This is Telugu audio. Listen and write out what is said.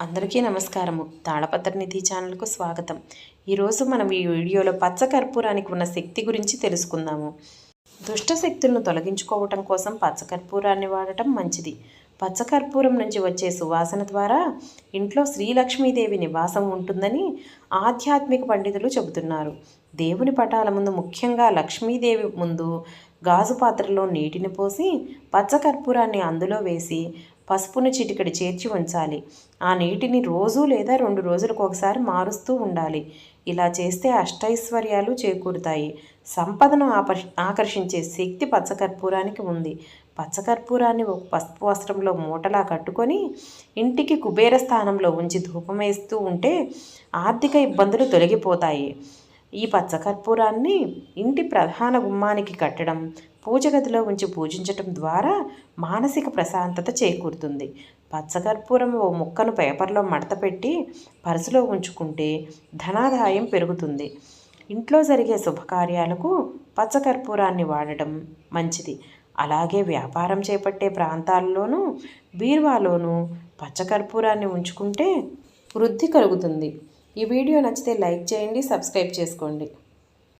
అందరికీ నమస్కారము. తాళపత్ర నిధి ఛానల్కు స్వాగతం. ఈరోజు మనం ఈ వీడియోలో పచ్చ కర్పూరానికి ఉన్న శక్తి గురించి తెలుసుకుందాము. దుష్ట శక్తులను తొలగించుకోవటం కోసం పచ్చకర్పూరాన్ని వాడటం మంచిది. పచ్చకర్పూరం నుంచి వచ్చే సువాసన ద్వారా ఇంట్లో శ్రీలక్ష్మీదేవి నివాసం ఉంటుందని ఆధ్యాత్మిక పండితులు చెబుతున్నారు. దేవుని పటాల ముందు ముఖ్యంగా లక్ష్మీదేవి ముందు గాజు పాత్రలో నీటిని పోసి పచ్చ కర్పూరాన్ని అందులో వేసి పసుపును చిటికడి చేర్చి ఉంచాలి. ఆ నీటిని రోజు లేదా రెండు రోజులకు ఒకసారి మారుస్తూ ఉండాలి. ఇలా చేస్తే అష్టైశ్వర్యాలు చేకూరుతాయి. సంపదను ఆపర్ ఆకర్షించే శక్తి పచ్చకర్పూరానికి ఉంది. పచ్చకర్పూరాన్ని ఒక పసుపు వస్త్రంలో మూటలా కట్టుకొని ఇంటికి కుబేర స్థానంలో ఉంచి ధూపమేస్తూ ఉంటే ఆర్థిక ఇబ్బందులు తొలగిపోతాయి. ఈ పచ్చకర్పూరాన్ని ఇంటి ప్రధాన గుమ్మానికి కట్టడం పూజగదిలో ఉంచి పూజించటం ద్వారా మానసిక ప్రశాంతత చేకూరుతుంది. పచ్చకర్పూరం ఓ ముక్కను పేపర్లో మడత పెట్టి ఉంచుకుంటే ధనాదాయం పెరుగుతుంది. ఇంట్లో జరిగే శుభకార్యాలకు పచ్చకర్పూరాన్ని వాడటం మంచిది. అలాగే వ్యాపారం చేపట్టే ప్రాంతాల్లోనూ బీరువాలోనూ పచ్చకర్పూరాన్ని ఉంచుకుంటే వృద్ధి కలుగుతుంది. ఈ వీడియో నచ్చితే లైక్ చేయండి సబ్స్క్రైబ్ చేసుకోండి.